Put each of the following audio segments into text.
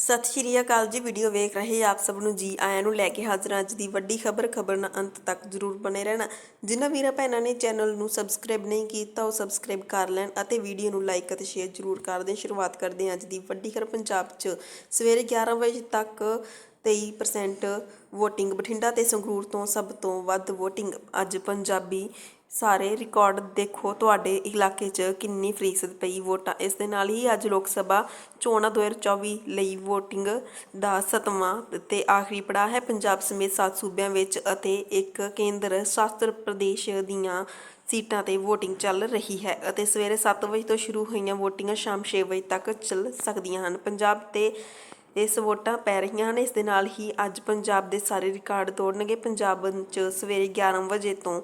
ਸਤਿ ਸ਼੍ਰੀ ਅਕਾਲ ਜੀ ਵੀਡੀਓ ਵੇਖ ਰਹੇ ਆਪ ਸਭ ਨੂੰ ਜੀ ਆਇਆਂ ਨੂੰ ਲੈ ਕੇ ਹਾਜ਼ਰ ਹਾਂ ਅੱਜ ਦੀ ਵੱਡੀ ਖਬਰ ਖਬਰ ਨਾਲ ਅੰਤ ਤੱਕ ਜ਼ਰੂਰ ਬਣੇ ਰਹਿਣਾ। ਜਿਨ੍ਹਾਂ ਵੀਰਾਂ ਭੈਣਾਂ ਨੇ ਚੈਨਲ ਨੂੰ ਸਬਸਕ੍ਰਾਈਬ ਨਹੀਂ ਕੀਤਾ, ਉਹ ਸਬਸਕ੍ਰਾਈਬ ਕਰ ਲੈਣ ਅਤੇ ਵੀਡੀਓ ਨੂੰ ਲਾਈਕ ਅਤੇ ਸ਼ੇਅਰ ਜ਼ਰੂਰ ਕਰ ਦੇਣ। ਸ਼ੁਰੂਆਤ ਕਰਦੇ ਹਾਂ ਅੱਜ ਦੀ ਵੱਡੀ ਖਬਰ ਪੰਜਾਬ 'ਚ। ਸਵੇਰੇ 11 ਵਜੇ ਤੱਕ 23% ਵੋਟਿੰਗ ਬਠਿੰਡਾ ਤੇ ਸੰਗਰੂਰ ਤੋਂ ਸਭ ਤੋਂ ਵੱਧ ਵੋਟਿੰਗ ਅੱਜ ਪੰਜਾਬੀ ਸਾਰੇ ਰਿਕਾਰਡ ਦੇਖੋ, ਤੁਹਾਡੇ ਇਲਾਕੇ 'ਚ ਕਿੰਨੀ ਫੀਸਦ ਪਈ ਵੋਟਾਂ। ਇਸ ਦੇ ਨਾਲ ਹੀ ਅੱਜ ਲੋਕ ਸਭਾ ਚੋਣਾਂ 2024 ਲਈ VOTING ਦਾ ਸਤਵਾਂ ਤੇ ਆਖਰੀ ਪੜਾਅ ਹੈ। ਪੰਜਾਬ ਸਮੇਤ ਸੱਤ ਸੂਬਿਆਂ ਵਿੱਚ ਅਤੇ ਇੱਕ ਕੇਂਦਰ ਸ਼ਾਸਤ ਪ੍ਰਦੇਸ਼ ਦੀਆਂ ਸੀਟਾਂ ਤੇ VOTING ਚੱਲ ਰਹੀ ਹੈ ਅਤੇ ਸਵੇਰੇ 7 ਵਜੇ ਤੋਂ ਸ਼ੁਰੂ ਹੋਈਆਂ VOTINGਾਂ ਸ਼ਾਮ 6 ਵਜੇ ਤੱਕ ਚੱਲ ਸਕਦੀਆਂ ਹਨ। ਪੰਜਾਬ ਤੇ ਇਸ ਵੋਟਾਂ ਪੈ ਰਹੀਆਂ ਹਨ। ਇਸ ਦੇ ਨਾਲ ਹੀ ਅੱਜ ਪੰਜਾਬ ਦੇ ਸਾਰੇ ਰਿਕਾਰਡ ਤੋੜਨਗੇ। ਪੰਜਾਬ 'ਚ ਸਵੇਰੇ 11 ਵਜੇ ਤੋਂ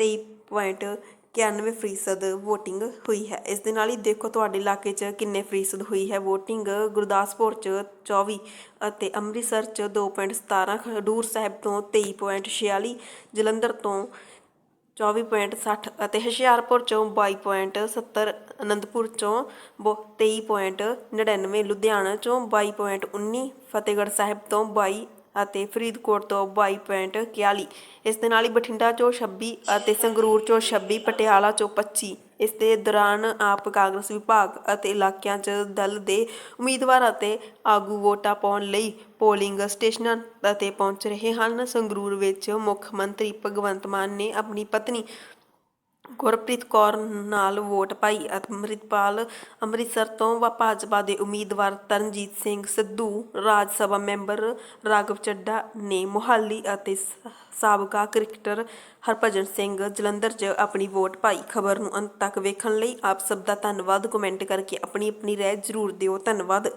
23.91% ਫੀਸਦ VOTING ਹੋਈ ਹੈ। ਇਸ ਦੇ ਨਾਲ ਹੀ ਦੇਖੋ ਤੁਹਾਡੇ ਇਲਾਕੇ 'ਚ ਕਿੰਨੇ ਫੀਸਦ ਹੋਈ ਹੈ VOTING ਗੁਰਦਾਸਪੁਰ 'ਚ 24 ਅਤੇ ਅੰਮ੍ਰਿਤਸਰ 'ਚ 2.17 ਖਡੂਰ ਸਾਹਿਬ ਤੋਂ 23.46 ਜਲੰਧਰ ਤੋਂ 24.60 ਅਤੇ ਹੁਸ਼ਿਆਰਪੁਰ ਚੋਂ 22.70 ਅਨੰਦਪੁਰ ਚੋਂ ਬੋ- 23.99 ਲੁਧਿਆਣਾ ਚੋਂ 22.19 ਫਤਿਹਗੜ੍ਹ ਸਾਹਿਬ ਤੋਂ 22 ਅਤੇ ਫਰੀਦਕੋਟ ਤੋਂ 22.41 ਇਸ ਦੇ ਨਾਲ ਹੀ ਬਠਿੰਡਾ ਚੋਂ 26 ਅਤੇ ਸੰਗਰੂਰ ਚੋਂ 26 ਪਟਿਆਲਾ ਚੋਂ 25 ਇਸ ਦੇ ਦੌਰਾਨ ਆਪ ਕਾਂਗਰਸ ਵਿਭਾਗ ਅਤੇ ਇਲਾਕਿਆਂ 'ਚ ਦਲ ਦੇ ਉਮੀਦਵਾਰ ਅਤੇ ਆਗੂ ਵੋਟਾਂ ਪਾਉਣ ਲਈ ਪੋਲਿੰਗ ਸਟੇਸ਼ਨਾਂ ਅਤੇ ਪਹੁੰਚ ਰਹੇ ਹਨ। ਸੰਗਰੂਰ ਵਿੱਚ ਮੁੱਖ ਮੰਤਰੀ ਭਗਵੰਤ ਮਾਨ ਨੇ ਆਪਣੀ ਪਤਨੀ ਗੁਰਪ੍ਰੀਤ ਕੌਰ ਨਾਲ ਵੋਟ ਪਾਈ। ਅੰਮ੍ਰਿਤਪਾਲ ਅੰਮ੍ਰਿਤਸਰ ਤੋਂ ਵਾ ਭਾਜਪਾ ਦੇ ਉਮੀਦਵਾਰ ਤਰਨਜੀਤ ਸਿੰਘ ਸਿੱਧੂ, ਰਾਜ ਸਭਾ ਮੈਂਬਰ ਰਾਘਵ ਚੱਡਾ ਨੇ ਮੁਹਾਲੀ ਅਤੇ ਸਾਬਕਾ ਕ੍ਰਿਕਟਰ ਹਰਭਜਨ ਸਿੰਘ ਜਲੰਧਰ 'ਚ ਆਪਣੀ ਵੋਟ ਪਾਈ। ਖਬਰ ਨੂੰ ਅੰਤ ਤੱਕ ਵੇਖਣ ਲਈ ਆਪ ਸਭ ਦਾ ਧੰਨਵਾਦ। ਕਮੈਂਟ ਕਰਕੇ ਆਪਣੀ ਆਪਣੀ ਰਾਏ ਜ਼ਰੂਰ ਦਿਓ। ਧੰਨਵਾਦ।